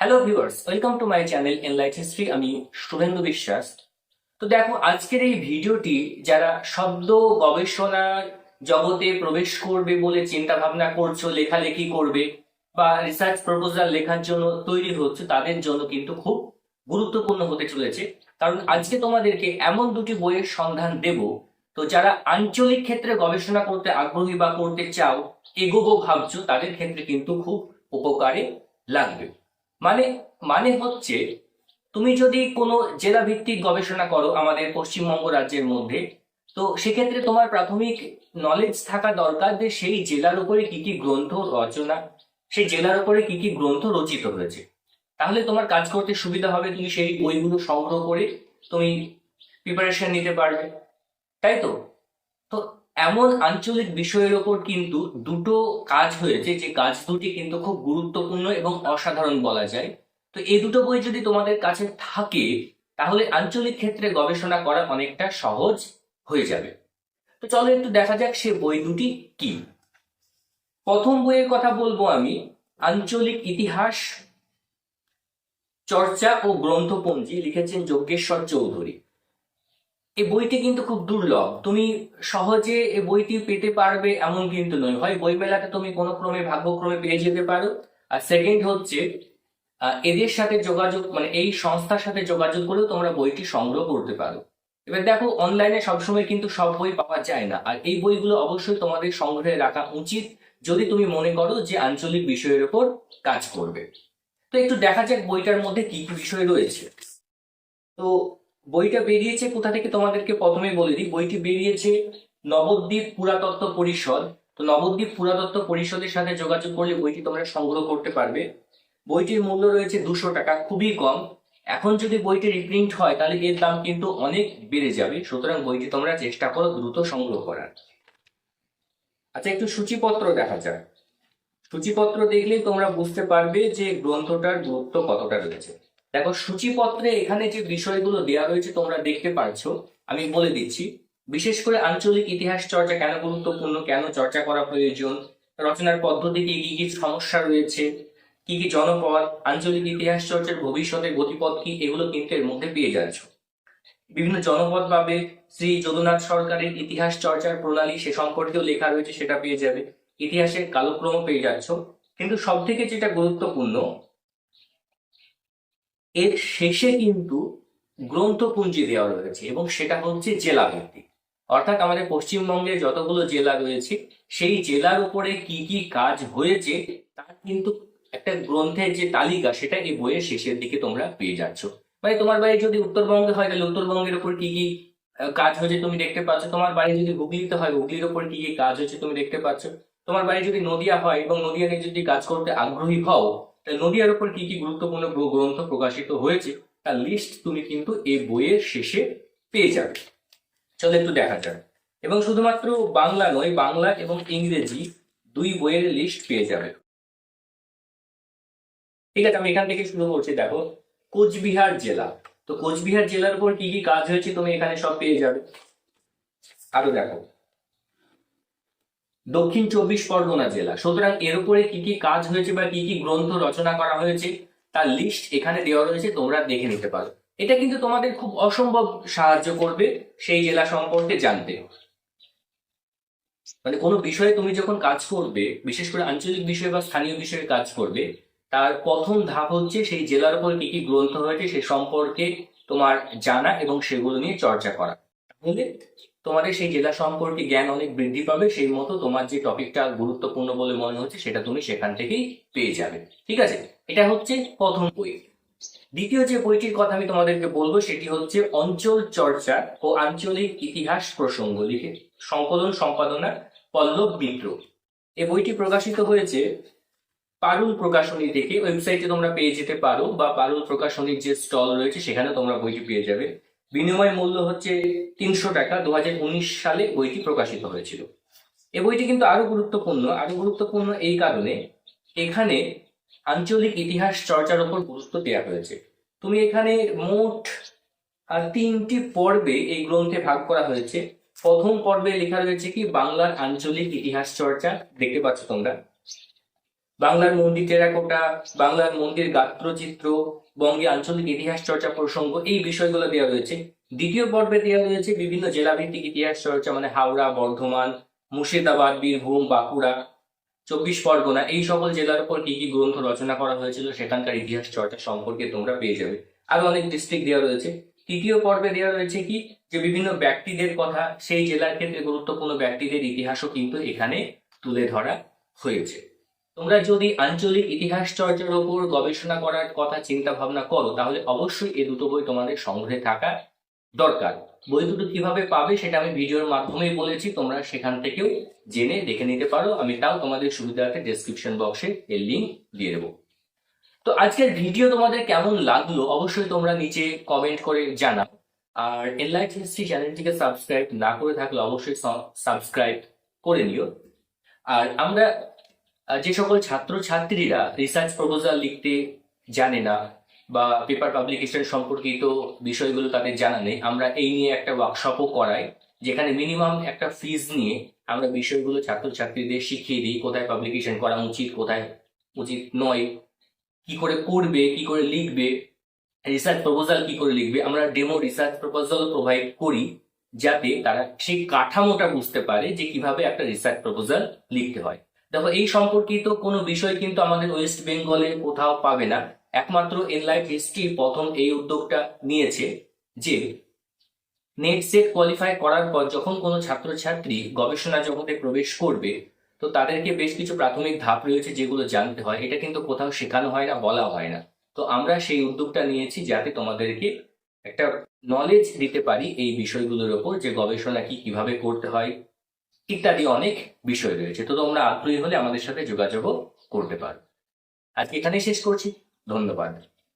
Hello viewers welcome to my channel Enlight History আমি শুভেন্দু বিশ্বাস। তো দেখো, আজকের এই ভিডিওটি যারা শব্দ গবেষণার জগতে প্রবেশ করবে বলে চিন্তা ভাবনা করছ, লেখালেখি করবে বা রিসার্চ প্রপোজাল লেখার জন্য তৈরি হচ্ছে, তাদের জন্য কিন্তু খুব গুরুত্বপূর্ণ হতে চলেছে। কারণ আজকে তোমাদেরকে এমন দুটি বইয়ের সন্ধান দেব। তো যারা আঞ্চলিক ক্ষেত্রে গবেষণা করতে আগ্রহী বা করতে চাও এগোবো ভাবছ, তাদের ক্ষেত্রে কিন্তু খুব উপকারে লাগবে। মানে মানে হচ্ছে, তুমি যদি কোনো জেলা ভিত্তিক গবেষণা করো আমাদের পশ্চিমবঙ্গ রাজ্যের মধ্যে, তো সেক্ষেত্রে তোমার প্রাথমিক নলেজ থাকা দরকার যে সেই জেলার উপরে কি কি গ্রন্থ রচনা, সেই জেলার উপরে কি কি গ্রন্থ রচিত হয়েছে। তাহলে তোমার কাজ করতে সুবিধা হবে, তুমি সেই বইগুলো সংগ্রহ করে তুমি প্রিপারেশন নিতে পারবে। তাই তো? তো এমন আঞ্চলিক বিষয়ের ওপর কিন্তু দুটো কাজ হয়েছে, যে কাজ দুটি কিন্তু খুব গুরুত্বপূর্ণ এবং অসাধারণ বলা যায়। তো এই দুটো বই যদি তোমাদের কাছে থাকে, তাহলে আঞ্চলিক ক্ষেত্রে গবেষণা করা অনেকটা সহজ হয়ে যাবে। তো চলো একটু দেখা যাক সে বই দুটি কি। প্রথম বইয়ের কথা বলব আমি, আঞ্চলিক ইতিহাস, চর্চা ও গ্রন্থপঞ্জি, লিখেছেন যজ্ঞেশ্বর চৌধুরী। এই বইটি কিন্তু খুব দুর্লভ। তুমি সহজে এই বইটি পেতে পারবে এমন কিন্তু নয়। হয় বই মেলাতে তুমি কোনো ক্রমে, ভাগ্যক্রমে পেয়ে যেতে পারো। আর সেকেন্ড হচ্ছে এদের সাথে যোগাযোগ মানে এই সংস্থার সাথে যোগাযোগ করেও তোমরা বইটি সংগ্রহ করতে পারো। এবার দেখো অনলাইনে সবসময় কিন্তু সব বই পাওয়া যায় না। আর এই বইগুলো অবশ্যই তোমাদের সংগ্রহে রাখা উচিত যদি তুমি মনে করো যে আঞ্চলিক বিষয়ের ওপর কাজ করবে। তো একটু দেখা যাক বইটার মধ্যে কি কি বিষয় রয়েছে। তো বইটা বেরিয়েছে, কোথা থেকে তোমাদেরকে প্রথমে বলে দিই। বইটি বেরিয়েছে নবদ্বীপ পুরাতত্ত্ব পরিষদ। তো নবদ্বীপ পুরাতত্ত্ব পরিষদের সাথে যোগাযোগ করলে বইটি তোমরা সংগ্রহ করতে পারবে। বইটির মূল্য রয়েছে দুশো টাকা, খুবই কম। এখন যদি বইটি রিপ্রিন্ট হয়, তাহলে এর দাম কিন্তু অনেক বেড়ে যাবে। সুতরাং বইটি তোমরা চেষ্টা করো দ্রুত সংগ্রহ করার। আচ্ছা একটু সূচিপত্র দেখা যাক। সূচিপত্র দেখলেই তোমরা বুঝতে পারবে যে গ্রন্থটার গুরুত্ব কতটা রয়েছে। দেখো, সূচিপত্রে এখানে যে বিষয়গুলো দেওয়া রয়েছে তোমরা দেখতে পারছ, আমি বলে দিচ্ছি। বিশেষ করে আঞ্চলিক ইতিহাস চর্চা কেন গুরুত্বপূর্ণ, কেন চর্চা করা প্রয়োজন, রচনার পদ্ধতি কি কি কি সমস্যা রয়েছে, কি কি জনপদ, আঞ্চলিক ইতিহাস চর্চার ভবিষ্যতের গতিপথ কি, এগুলো কিন্তু এর মধ্যে পেয়ে যাচ্ছ। বিভিন্ন জনপদ পাবে, শ্রী যদুনাথ সরকারের ইতিহাস চর্চার প্রণালী সে সম্পর্কেও লেখা রয়েছে, সেটা পেয়ে যাবে। ইতিহাসের কালক্রম পেয়ে যাচ্ছ। কিন্তু সব থেকে যেটা গুরুত্বপূর্ণ এর শেষে কিন্তু গ্রন্থপুঞ্জি দেওয়া রয়েছে এবং সেটা হচ্ছে জেলা ভিত্তিক। অর্থাৎ আমাদের পশ্চিমবঙ্গে যতগুলো জেলা রয়েছে, সেই জেলার উপরে কি কি কাজ হয়েছে, তার কিন্তু একটা গ্রন্থের যে তালিকা, সেটা এই বইয়ের শেষের দিকে তোমরা পেয়ে যাচ্ছ। মানে তোমার বাড়ি যদি উত্তরবঙ্গে হয়, তাহলে উত্তরবঙ্গের উপর কি কি কাজ হয়েছে তুমি দেখতে পাচ্ছ। তোমার বাড়ি যদি হুগলিতে হয়, হুগলির উপর কি কি কাজ হয়েছে তুমি দেখতে পাচ্ছ। তোমার বাড়ি যদি নদিয়া হয় এবং নদিয়া নিয়ে যদি কাজ করতে আগ্রহী হও নদিয়ার উপর কি কি গুরুত্বপূর্ণ গ্রন্থ প্রকাশিত হয়েছে, তার লিস্ট তুমি কিন্তু এই বইয়ের শেষে পেয়ে যাবে। চলো একটু দেখা যাক। এবং শুধুমাত্র বাংলা নয়, বাংলা এবং ইংরেজি দুই বইয়ের লিস্ট পেয়ে যাবে। ঠিক আছে, আমি এখান থেকে শুরু করছি, দেখো। কোচবিহার জেলা। তো কোচবিহার জেলার উপর কি কি কাজ হয়েছে, তুমি এখানে সব পেয়ে যাবে। আরও দেখো। দক্ষিণ চব্বিশ পরগনা জেলা। সুতরাং এর উপরে কি কি কাজ হয়েছে বা কি কি গ্রন্থ রচনা করা হয়েছে, তার লিস্ট এখানে দেওয়া রয়েছে, তোমরা দেখে নিতে পারো। এটা কিন্তু তোমাদের খুব অসম্ভব সাহায্য করবে সেই জেলা সম্পর্কে জানতে। মানে কোনো বিষয়ে তুমি যখন কাজ করবে, বিশেষ করে আঞ্চলিক বিষয় বা স্থানীয় বিষয়ে কাজ করবে, তার প্রথম ধাপ হচ্ছে সেই জেলার উপর কি কি গ্রন্থ হয়েছে সে সম্পর্কে তোমার জানা এবং সেগুলো নিয়ে চর্চা করা। তাহলে তোমাদের সেই জেলা সম্পর্কে জ্ঞান অনেক বৃদ্ধি পাবে, সেই মতো তোমার যে টপিকটা গুরুত্বপূর্ণ বলে মনে হচ্ছে সেটা তুমি সেখান থেকেই পেয়ে যাবে। ঠিক আছে? এটা হচ্ছে প্রথম বই। দ্বিতীয় যে বইটির কথা আমি তোমাদেরকে বলব সেটি হচ্ছে অঞ্চল চর্চা ও আঞ্চলিক ইতিহাস প্রসঙ্গ লিখে। সংকলন সম্পাদনা পল্লব মিত্র। এই বইটি প্রকাশিত হয়েছে পারুল প্রকাশনী থেকে। ওয়েবসাইটে তোমরা পেয়ে যেতে পারো বা পারুল প্রকাশনীর যে স্টল রয়েছে সেখানে তোমরা বইটি পেয়ে যাবে। বিনিময় মূল্য হচ্ছে তিনশো টাকা। দু হাজার উনিশ সালে বইটি প্রকাশিত হয়েছিল। এ বইটি কিন্তু আরও গুরুত্বপূর্ণ। আরও গুরুত্বপূর্ণ এই কারণে এখানে আঞ্চলিক ইতিহাস চর্চার উপর গুরুত্ব দেওয়া হয়েছে। তুমি এখানে মোট তিনটি পর্বে এই গ্রন্থে ভাগ করা হয়েছে। প্রথম পর্বে লেখা রয়েছে কি? বাংলার আঞ্চলিক ইতিহাস চর্চা। দেখতে পাচ্ছ তোমরা। বাংলার মন্দির টেরাকোটা বাংলার মন্দির গাত্রচিত্র বঙ্গে আঞ্চলিক ইতিহাস চর্চা প্রসঙ্গ, এই বিষয়গুলো দেওয়া রয়েছে। দ্বিতীয় পর্বে দেওয়া রয়েছে বিভিন্ন জেলাভিত্তিক ইতিহাস চর্চা মানে হাওড়া, বর্ধমান, মুর্শিদাবাদ, বীরভূম, বাঁকুড়া, চব্বিশ পরগনা, এই সকল জেলার উপর কি কি গ্রন্থ রচনা করা হয়েছিল সেখানকার ইতিহাস চর্চা সম্পর্কে তোমরা পেয়ে যাবে। আরও অনেক ডিস্ট্রিক্ট দেওয়া রয়েছে। তৃতীয় পর্বে দেওয়া রয়েছে কি? যে বিভিন্ন ব্যক্তিদের কথা, সেই জেলার ক্ষেত্রে গুরুত্বপূর্ণ ব্যক্তিদের ইতিহাসও কিন্তু এখানে তুলে ধরা হয়েছে। তোমরা যদি আঞ্চলিক ইতিহাস চর্চার ওপর গবেষণা করার কথা চিন্তা ভাবনা করো, তাহলে অবশ্যই এই দুটো বই তোমাদের সংগ্রহে থাকা দরকার। বই দুটো কীভাবে পাবে সেটা আমি ভিডিওর মাধ্যমেই বলেছি, তোমরা সেখান থেকেও জেনে দেখে নিতে পারো। আমি তাও তোমাদের সুবিধার্থে ডেসক্রিপশন বক্সে এর লিঙ্ক দিয়ে দেবো। তো আজকের ভিডিও তোমাদের কেমন লাগল অবশ্যই তোমরা নিচে কমেন্ট করে জানাও। আর এনলাইট হিস্ট্রি চ্যানেলটিকে সাবস্ক্রাইব না করে থাকলে অবশ্যই সাবস্ক্রাইব করে নিও। আর আমরা যে সকল ছাত্র ছাত্রীরা রিসার্চ প্রপোজাল লিখতে জানে না বা পেপার পাবলিকেশন সম্পর্কিত বিষয়গুলো তাদের জানা নেই, আমরা এই নিয়ে একটা ওয়ার্কশপও করাই, যেখানে মিনিমাম একটা ফিজ নিয়ে আমরা বিষয়গুলো ছাত্রছাত্রীদের শিখিয়ে দিই, কোথায় পাবলিকেশন করা উচিত, কোথায় উচিত নয়, কি করে করবে কি করে লিখবে রিসার্চ প্রপোজাল কি করে লিখবে, আমরা ডেমো রিসার্চ প্রপোজাল প্রোভাইড করি, যাতে তারা সেই কাঠামোটা বুঝতে পারে যে কীভাবে একটা রিসার্চ প্রপোজাল লিখতে হয়। দেখো, এই সম্পর্কিত কোনো বিষয় কিন্তু আমাদের ওয়েস্ট বেঙ্গলে কোথাও পাবে না। একমাত্র এনলাইট হিস্ট্রি প্রথম এই উদ্যোগটা নিয়েছে যে নেট সেট কোয়ালিফাই করার পর যখন কোনো ছাত্রছাত্রী গবেষণা জগতে প্রবেশ করবে, তো তাদেরকে বেশ কিছু প্রাথমিক ধাপ রয়েছে যেগুলো জানতে হয়। এটা কিন্তু কোথাও শেখানো হয় না বলা হয় না। তো আমরা সেই উদ্যোগটা নিয়েছি যাতে তোমাদেরকে একটা নলেজ দিতে পারি এই বিষয়গুলোর ওপর যে গবেষণা কি কীভাবে করতে হয় ইত্যাদি অনেক বিষয় রয়েছে। তো তোমরা আগ্রহী হলে আমাদের সাথে যোগাযোগও করতে পারো। আজকে এখানেই শেষ করছি। ধন্যবাদ।